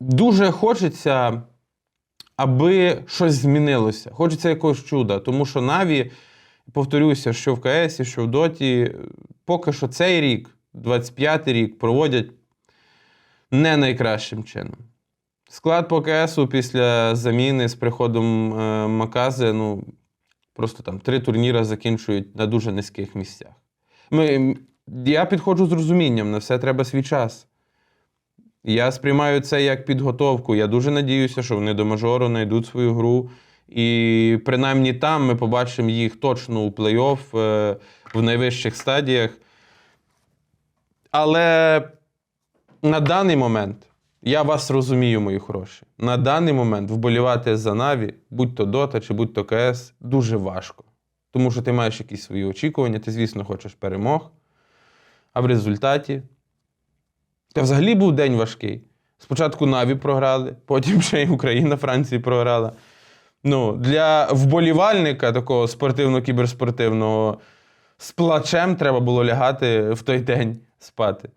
дуже хочеться, аби щось змінилося. Хочеться якогось чуда. Тому що Наві, повторюся, що в КСі, що в Доті, поки що цей рік, 25-й рік, проводять не найкращим чином. Склад по КСу після заміни з приходом е, Макази, ну, просто там три турніри закінчують на дуже низьких місцях. Ми, я підходжу з розумінням, на все треба свій час. Я сприймаю це як підготовку. Я дуже надіюся, що вони до мажору знайдуть свою гру. І принаймні там ми побачимо їх точно у плей-офф е, в найвищих стадіях. Але на даний момент я вас розумію, мої хороші. На даний момент вболівати за Наві, будь то Дота чи будь то КС, дуже важко. Тому що ти маєш якісь свої очікування, ти, звісно, хочеш перемог. А в результаті. Та взагалі був день важкий. Спочатку Наві програли, потім ще й Україна Франції програла. Ну, для вболівальника такого спортивно-кіберспортивного з плачем треба було лягати в той день спати.